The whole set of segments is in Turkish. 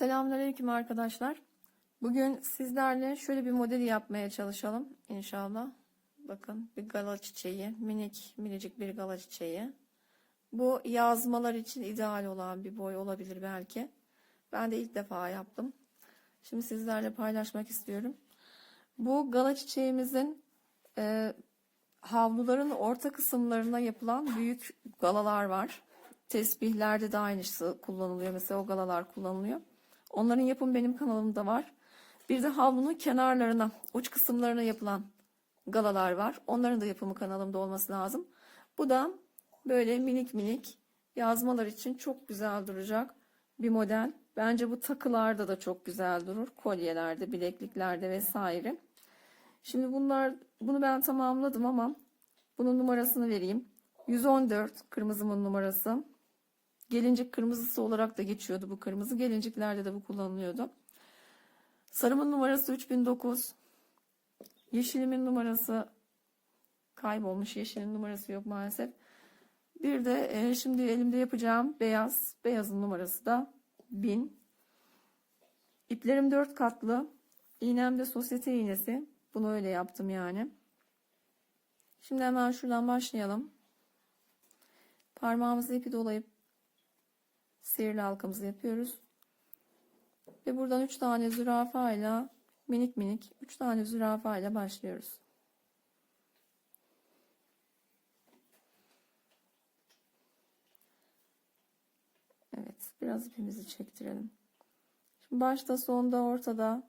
Selamünaleyküm arkadaşlar. Bugün sizlerle şöyle bir model yapmaya çalışalım inşallah. Bakın bir gala çiçeği, minik minicik bir gala çiçeği. Bu yazmalar için ideal olan bir boy olabilir belki. Ben de ilk defa yaptım. Şimdi sizlerle paylaşmak istiyorum. Bu gala çiçeğimizin e, havluların orta kısımlarına yapılan büyük galalar var. Tesbihlerde de aynısı kullanılıyor. Mesela o galalar kullanılıyor. Onların yapımı benim kanalımda var. Bir de havlunun kenarlarına, uç kısımlarına yapılan galalar var. Onların da yapımı kanalımda olması lazım. Bu da böyle minik minik yazmalar için çok güzel duracak bir model. Bence bu takılarda da çok güzel durur. Kolyelerde, bilekliklerde vesaire. Şimdi bunlar bunu ben tamamladım ama bunun numarasını vereyim. 114 kırmızımın numarası. Gelincik kırmızısı olarak da geçiyordu bu kırmızı. Gelinciklerde de bu kullanılıyordu. Sarımın numarası 3009. Yeşilimin numarası kaybolmuş. Yeşilin numarası yok maalesef. Bir de e, şimdi elimde yapacağım beyaz. Beyazın numarası da 1000. İplerim 4 katlı. İğnem de sosyete iğnesi. Bunu öyle yaptım yani. Şimdi hemen şuradan başlayalım. Parmağımızı ipi dolayıp sihirli halkamızı yapıyoruz. Ve buradan 3 tane zürafa ile minik minik 3 tane zürafa ile başlıyoruz. Evet, biraz ipimizi çektirelim. Şimdi başta, sonda, ortada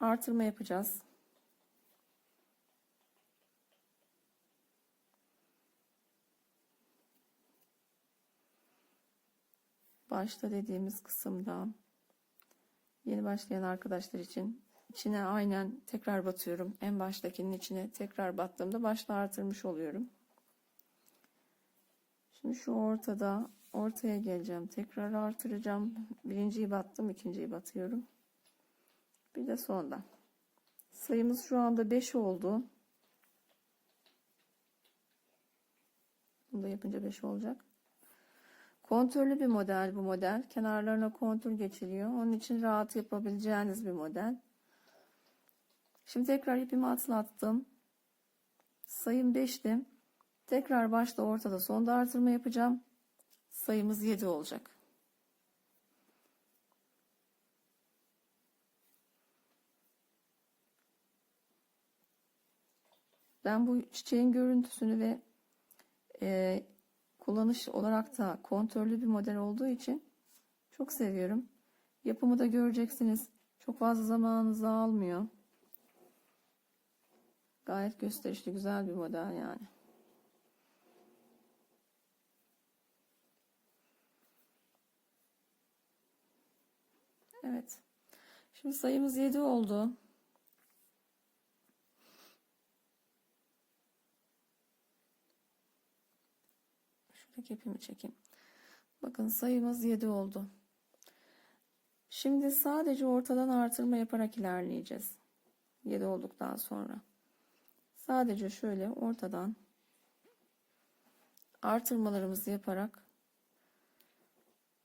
artırma yapacağız. Başta dediğimiz kısımda yeni başlayan arkadaşlar için içine aynen tekrar batıyorum. En baştakinin içine tekrar battığımda başta artırmış oluyorum. Şimdi şu ortada ortaya geleceğim. Tekrar artıracağım. Birinciyi battım, ikinciyi batıyorum. Bir de sonda. Sayımız şu anda 5 oldu. Bunu da yapınca 5 olacak. Kontürlü bir model bu model. Kenarlarına kontür geçiliyor. Onun için rahat yapabileceğiniz bir model. Şimdi tekrar ipimi atlattım. Sayım 5'ti. Tekrar başta ortada sonda artırma yapacağım. Sayımız 7 olacak. Ben bu çiçeğin görüntüsünü ve e, kullanış olarak da kontörlü bir model olduğu için çok seviyorum. Yapımı da göreceksiniz. Çok fazla zamanınızı almıyor. Gayet gösterişli güzel bir model yani. Evet. Şimdi sayımız 7 oldu. Şuradaki ipimi çekeyim. Bakın sayımız 7 oldu. Şimdi sadece ortadan artırma yaparak ilerleyeceğiz. 7 olduktan sonra. Sadece şöyle ortadan artırmalarımızı yaparak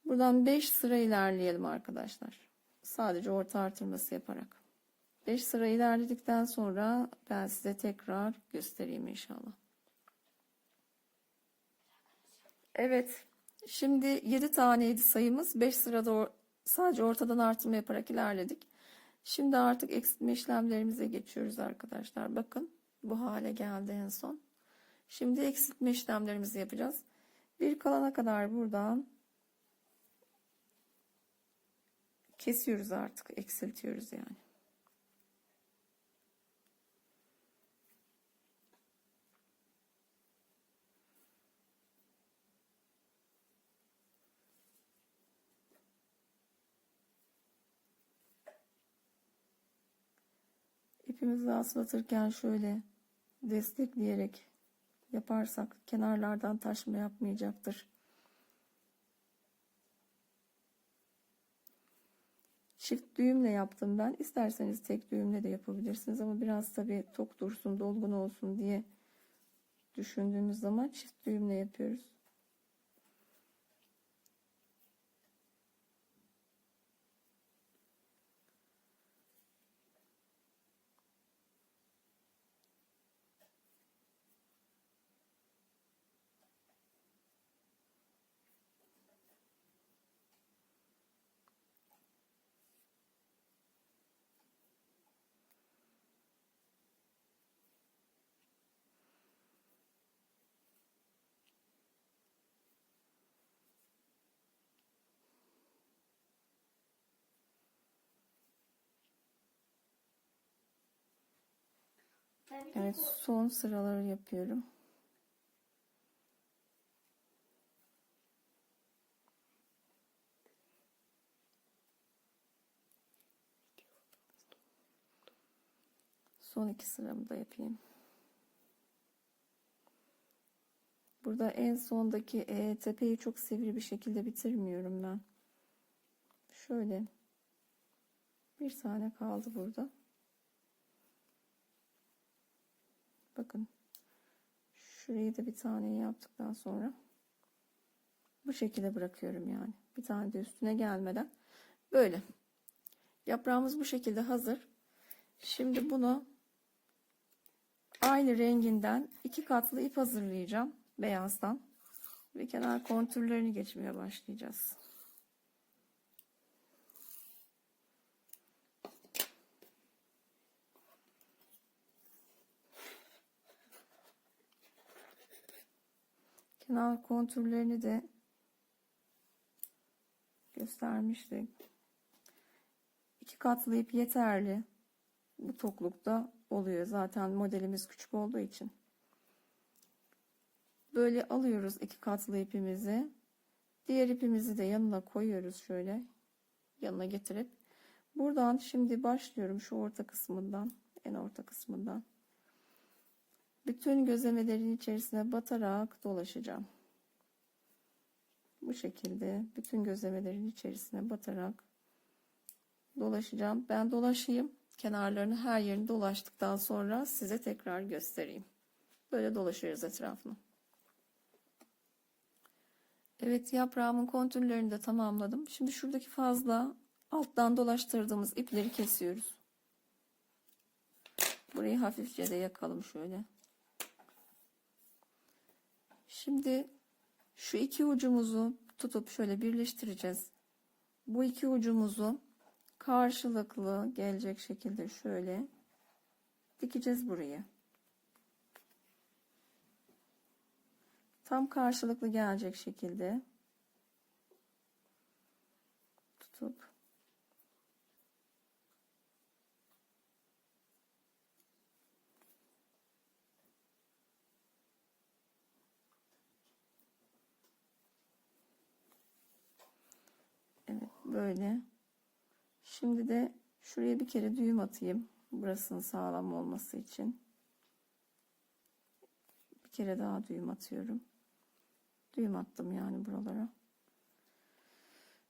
buradan 5 sıra ilerleyelim arkadaşlar. Sadece orta artırması yaparak. 5 sıra ilerledikten sonra ben size tekrar göstereyim inşallah. Evet. Şimdi 7 taneydi sayımız. 5 sırada sadece ortadan artırma yaparak ilerledik. Şimdi artık eksiltme işlemlerimize geçiyoruz arkadaşlar. Bakın bu hale geldi en son. Şimdi eksiltme işlemlerimizi yapacağız. Bir kalana kadar buradan kesiyoruz artık. Eksiltiyoruz yani. İpimizi aslatırken şöyle destekleyerek yaparsak kenarlardan taşma yapmayacaktır. Çift düğümle yaptım ben. İsterseniz tek düğümle de yapabilirsiniz ama biraz tabi tok dursun, dolgun olsun diye düşündüğümüz zaman çift düğümle yapıyoruz. Evet son sıraları yapıyorum. Son iki sıramı da yapayım. Burada en sondaki e, tepeyi çok sivri bir şekilde bitirmiyorum ben. Şöyle bir tane kaldı burada. Bakın şurayı da bir tane yaptıktan sonra bu şekilde bırakıyorum yani. Bir tane de üstüne gelmeden böyle. Yaprağımız bu şekilde hazır. Şimdi bunu aynı renginden iki katlı ip hazırlayacağım beyazdan ve kenar kontürlerini geçmeye başlayacağız. Kenar kontürlerini de göstermiştik. İki katlı ip yeterli. Bu toklukta oluyor. Zaten modelimiz küçük olduğu için. Böyle alıyoruz iki katlı ipimizi. Diğer ipimizi de yanına koyuyoruz şöyle. Yanına getirip. Buradan şimdi başlıyorum şu orta kısmından. En orta kısmından. Bütün gözlemelerin içerisine batarak dolaşacağım. Bu şekilde bütün gözlemelerin içerisine batarak dolaşacağım. Ben dolaşayım. Kenarlarını her yerini dolaştıktan sonra size tekrar göstereyim. Böyle dolaşıyoruz etrafını. Evet yaprağımın kontürlerini de tamamladım. Şimdi şuradaki fazla alttan dolaştırdığımız ipleri kesiyoruz. Burayı hafifçe de yakalım şöyle. Şimdi şu iki ucumuzu tutup şöyle birleştireceğiz. Bu iki ucumuzu karşılıklı gelecek şekilde şöyle dikeceğiz buraya. Tam karşılıklı gelecek şekilde tutup Evet böyle. Şimdi de şuraya bir kere düğüm atayım. Burasının sağlam olması için. Bir kere daha düğüm atıyorum. Düğüm attım yani buralara.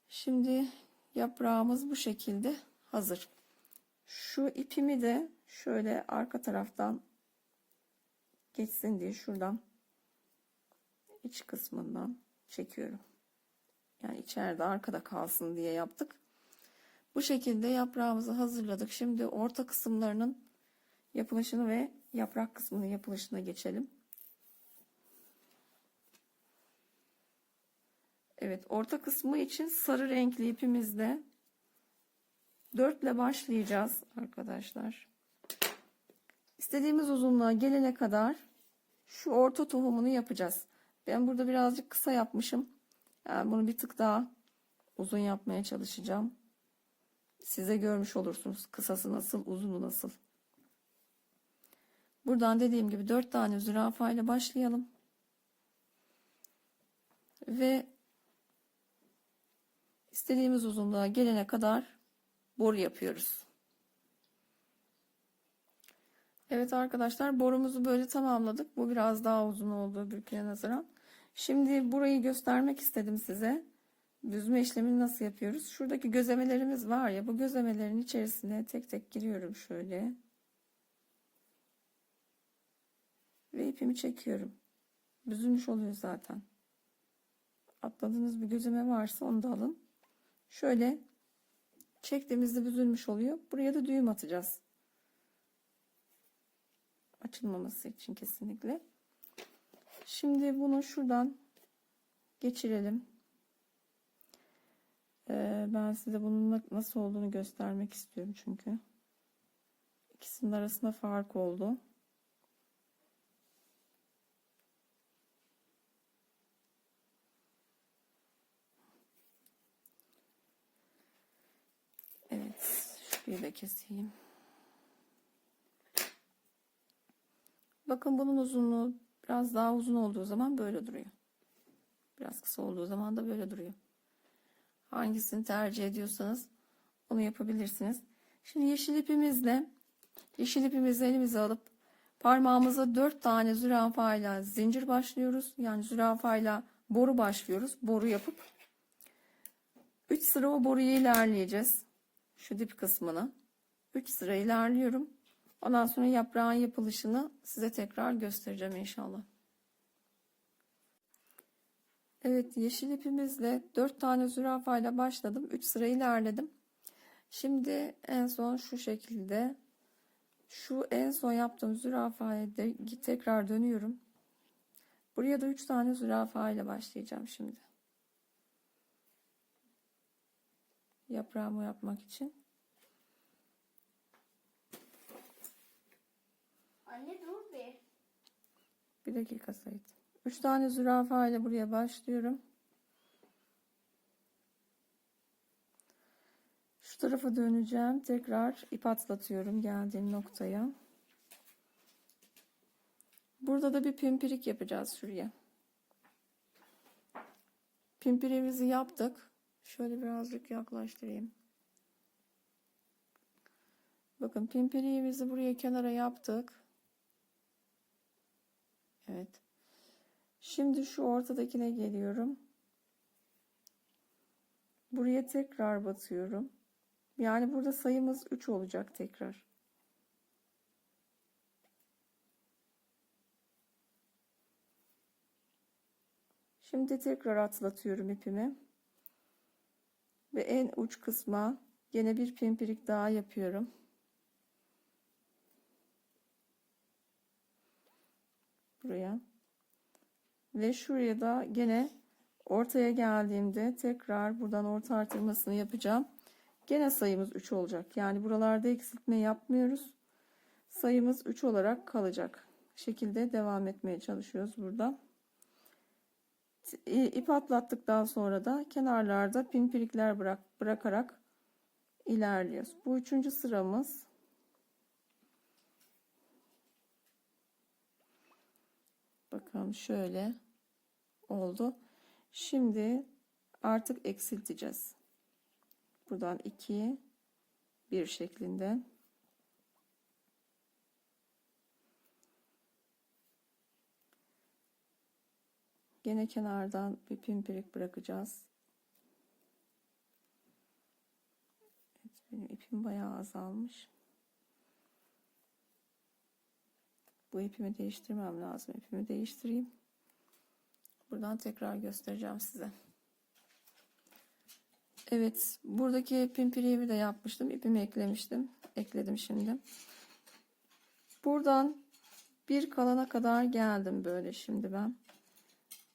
Şimdi yaprağımız bu şekilde hazır. Şu ipimi de şöyle arka taraftan geçsin diye şuradan iç kısmından çekiyorum. Yani içeride arkada kalsın diye yaptık. Bu şekilde yaprağımızı hazırladık. Şimdi orta kısımlarının yapılışını ve yaprak kısmının yapılışına geçelim. Evet orta kısmı için sarı renkli ipimizle 4 ile başlayacağız arkadaşlar. İstediğimiz uzunluğa gelene kadar şu orta tohumunu yapacağız. Ben burada birazcık kısa yapmışım. Yani bunu bir tık daha uzun yapmaya çalışacağım. Size görmüş olursunuz kısası nasıl, uzunu nasıl. Buradan dediğim gibi 4 tane zürafa ile başlayalım. Ve istediğimiz uzunluğa gelene kadar boru yapıyoruz. Evet arkadaşlar borumuzu böyle tamamladık. Bu biraz daha uzun oldu öbürküne nazaran. Şimdi burayı göstermek istedim size. Büzme işlemini nasıl yapıyoruz? Şuradaki gözemelerimiz var ya bu gözemelerin içerisine tek tek giriyorum şöyle. Ve ipimi çekiyorum. Büzülmüş oluyor zaten. Atladığınız bir gözeme varsa onu da alın. Şöyle çektiğimizde büzülmüş oluyor. Buraya da düğüm atacağız. Açılmaması için kesinlikle. Şimdi bunu şuradan geçirelim. Ee, ben size bunun nasıl olduğunu göstermek istiyorum çünkü. İkisinin arasında fark oldu. Evet, şurayı da keseyim. Bakın bunun uzunluğu biraz daha uzun olduğu zaman böyle duruyor. Biraz kısa olduğu zaman da böyle duruyor. Hangisini tercih ediyorsanız onu yapabilirsiniz. Şimdi yeşil ipimizle yeşil ipimizi elimize alıp parmağımıza 4 tane zürafayla zincir başlıyoruz. Yani zürafayla boru başlıyoruz. Boru yapıp 3 sıra o boruyu ilerleyeceğiz. Şu dip kısmını. 3 sıra ilerliyorum. Ondan sonra yaprağın yapılışını size tekrar göstereceğim inşallah. Evet yeşil ipimizle 4 tane zürafayla başladım. 3 sıra ilerledim. Şimdi en son şu şekilde şu en son yaptığım zürafaya de tekrar dönüyorum. Buraya da 3 tane zürafa ile başlayacağım şimdi. Yaprağımı yapmak için. Anne dur bir. Bir dakika Sait. 3 tane zürafa ile buraya başlıyorum. Şu tarafa döneceğim. Tekrar ip atlatıyorum geldiğim noktaya. Burada da bir pimpirik yapacağız şuraya. Pimpiriğimizi yaptık. Şöyle birazcık yaklaştırayım. Bakın pimpiriğimizi buraya kenara yaptık. Evet. Şimdi şu ortadakine geliyorum. Buraya tekrar batıyorum. Yani burada sayımız 3 olacak tekrar. Şimdi tekrar atlatıyorum ipimi. Ve en uç kısma yine bir pimpirik daha yapıyorum. Buraya. Ve şuraya da gene ortaya geldiğimde tekrar buradan orta artırmasını yapacağım. Gene sayımız 3 olacak. Yani buralarda eksiltme yapmıyoruz. Sayımız 3 olarak kalacak. şekilde devam etmeye çalışıyoruz burada. İp atlattıktan sonra da kenarlarda pinpirikler bırak, bırakarak ilerliyoruz. Bu üçüncü sıramız. Bakın şöyle oldu. Şimdi artık eksilteceğiz. Buradan 2 1 şeklinde. Gene kenardan bir pimpirik bırakacağız. Evet, benim ipim bayağı azalmış. Bu ipimi değiştirmem lazım. İpimi değiştireyim. Buradan tekrar göstereceğim size. Evet, buradaki pimpiriğimi de yapmıştım. İpimi eklemiştim. Ekledim şimdi. Buradan bir kalana kadar geldim böyle şimdi ben.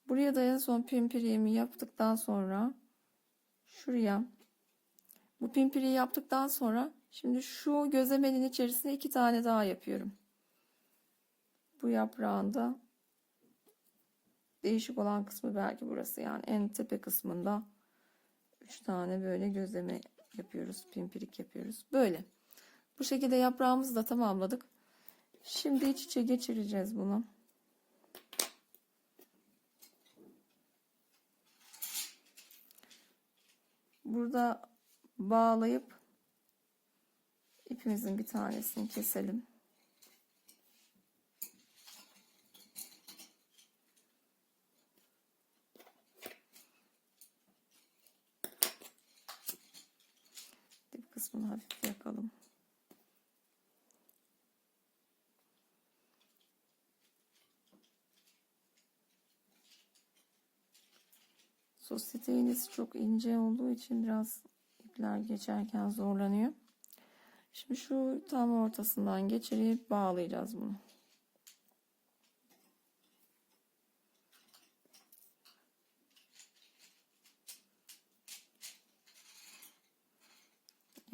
Buraya da en son pimpiriğimi yaptıktan sonra şuraya bu pimpiriği yaptıktan sonra şimdi şu gözlemenin içerisine iki tane daha yapıyorum. Bu yaprağında değişik olan kısmı belki burası. Yani en tepe kısmında üç tane böyle gözleme yapıyoruz pimpirik yapıyoruz. Böyle. Bu şekilde yaprağımızı da tamamladık. Şimdi iç içe geçireceğiz bunu. Burada bağlayıp ipimizin bir tanesini keselim kısmını hafif yakalım. Sosyeteyiniz çok ince olduğu için biraz ipler geçerken zorlanıyor. Şimdi şu tam ortasından geçirip bağlayacağız bunu.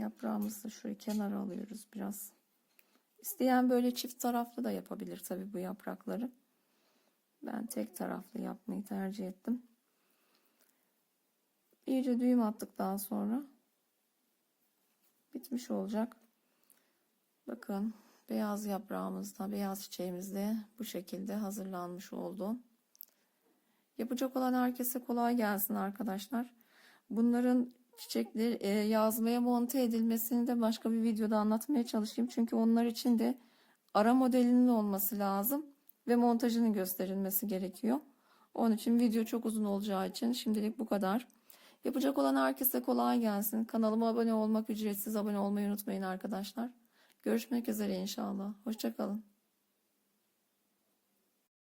Yaprağımızı şuraya kenara alıyoruz biraz. İsteyen böyle çift taraflı da yapabilir tabi bu yaprakları. Ben tek taraflı yapmayı tercih ettim. İyice düğüm attıktan sonra bitmiş olacak. Bakın beyaz yaprağımız da beyaz çiçeğimiz de bu şekilde hazırlanmış oldu. Yapacak olan herkese kolay gelsin arkadaşlar. Bunların çiçekleri e, yazmaya monte edilmesini de başka bir videoda anlatmaya çalışayım. Çünkü onlar için de ara modelinin olması lazım ve montajının gösterilmesi gerekiyor. Onun için video çok uzun olacağı için şimdilik bu kadar. Yapacak olan herkese kolay gelsin. Kanalıma abone olmak ücretsiz abone olmayı unutmayın arkadaşlar. Görüşmek üzere inşallah. Hoşçakalın.